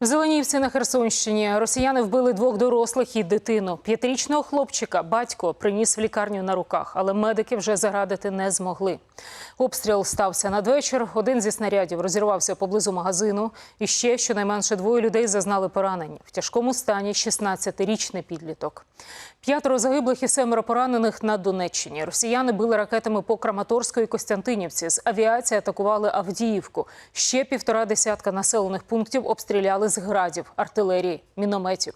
В Зеленівці на Херсонщині росіяни вбили двох дорослих і дитину. П'ятирічного хлопчика батько приніс в лікарню на руках, але медики вже зарадити не змогли. Обстріл стався надвечір. Один зі снарядів розірвався поблизу магазину. І ще щонайменше двоє людей зазнали поранень. В тяжкому стані 16-річний підліток. П'ятеро загиблих і семеро поранених на Донеччині. Росіяни били ракетами по Краматорську і Костянтинівці. З авіації атакували Авдіївку. Ще півтора десятка населених пунктів обстріляли з градів, артилерії, мінометів.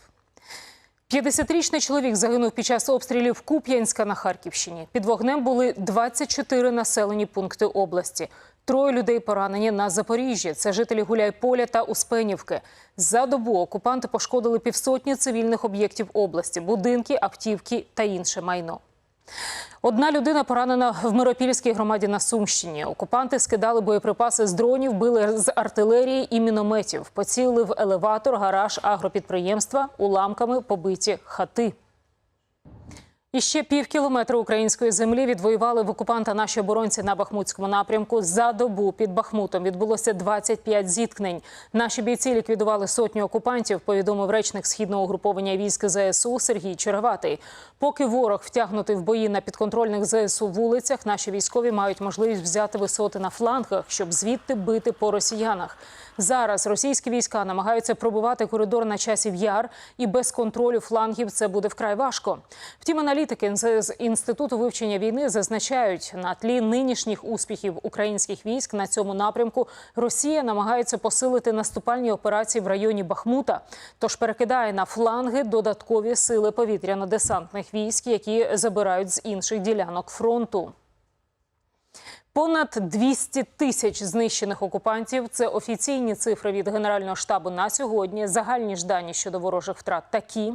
50-річний чоловік загинув під час обстрілів Куп'янська на Харківщині. Під вогнем були 24 населені пункти області. Троє людей поранені на Запоріжжі. Це жителі Гуляйполя та Успенівки. За добу окупанти пошкодили півсотні цивільних об'єктів області, будинки, автівки та інше майно. Одна людина поранена в Миропільській громаді на Сумщині. Окупанти скидали боєприпаси з дронів, били з артилерії і мінометів. Поцілили в елеватор, гараж агропідприємства, уламками побиті хати. І ще пів кілометра української землі відвоювали в окупанта наші оборонці на Бахмутському напрямку. За добу під Бахмутом відбулося 25 зіткнень. Наші бійці ліквідували сотню окупантів. Повідомив речник східного угруповання військ ЗСУ Сергій Череватий. Поки ворог втягнутий в бої на підконтрольних ЗСУ вулицях, наші військові мають можливість взяти висоти на флангах, щоб звідти бити по росіянах. Зараз російські війська намагаються пробивати коридор на часів яр, і без контролю флангів це буде вкрай важко. Втім, аналітики з інституту вивчення війни зазначають, на тлі нинішніх успіхів українських військ на цьому напрямку Росія намагається посилити наступальні операції в районі Бахмута, тож перекидає на фланги додаткові сили повітряно-десантних військ, які забирають з інших ділянок фронту. Понад 200 тисяч знищених окупантів це офіційні цифри від Генерального штабу на сьогодні. Загальні ж дані щодо ворожих втрат такі.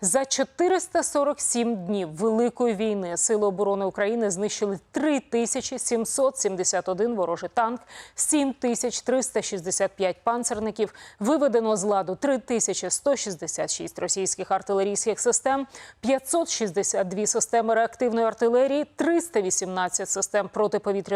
За 447 днів Великої війни Сили оборони України знищили 3771 ворожий танк, 7365 панцерників, виведено з ладу 3166 російських артилерійських систем, 562 системи реактивної артилерії, 318 систем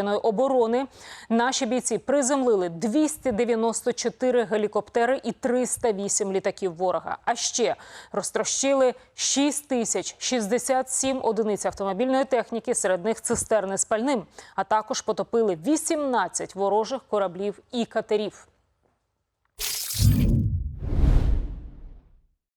протиповітряної оборони. Наші бійці приземлили 294 гелікоптери і 308 літаків ворога. А ще розтрощили 6067 одиниць автомобільної техніки, серед них цистерни з пальним, а також потопили 18 ворожих кораблів і катерів.